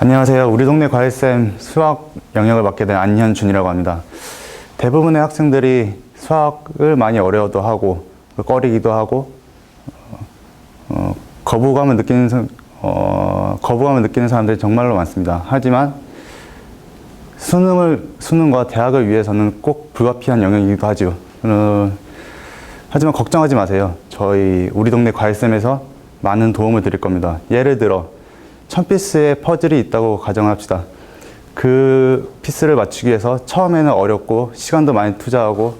안녕하세요. 우리 동네 과외쌤 수학 영역을 맡게 된 안현준이라고 합니다. 대부분의 학생들이 수학을 많이 어려워도 하고 꺼리기도 하고 어, 어, 거부감을 느끼는 사- 어, 거부감을 느끼는 사람들이 정말로 많습니다. 하지만 수능을 수능과 대학을 위해서는 꼭 불가피한 영역이기도 하죠. 어, 하지만 걱정하지 마세요. 저희 우리 동네 과외쌤에서 많은 도움을 드릴 겁니다. 예를 들어 천 피스의 퍼즐이 있다고 가정합시다. 그 피스를 맞추기 위해서 처음에는 어렵고 시간도 많이 투자하고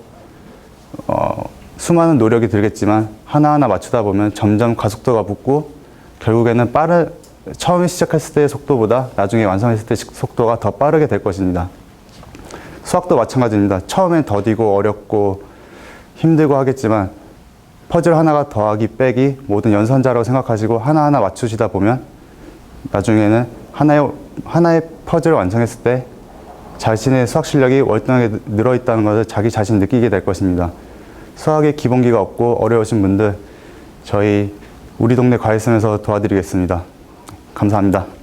어, 수많은 노력이 들겠지만 하나하나 맞추다 보면 점점 가속도가 붙고 결국에는 빠른 처음에 시작했을 때의 속도보다 나중에 완성했을 때 속도가 더 빠르게 될 것입니다. 수학도 마찬가지입니다. 처음엔 더디고 어렵고 힘들고 하겠지만 퍼즐 하나가 더하기 빼기 모든 연산자라고 생각하시고 하나하나 맞추시다 보면 나중에는 하나의 하나의 퍼즐을 완성했을 때 자신의 수학 실력이 월등하게 늘어 있다는 것을 자기 자신 느끼게 될 것입니다. 수학에 기본기가 없고 어려우신 분들 저희 우리 동네 과외쌤에서 도와드리겠습니다. 감사합니다.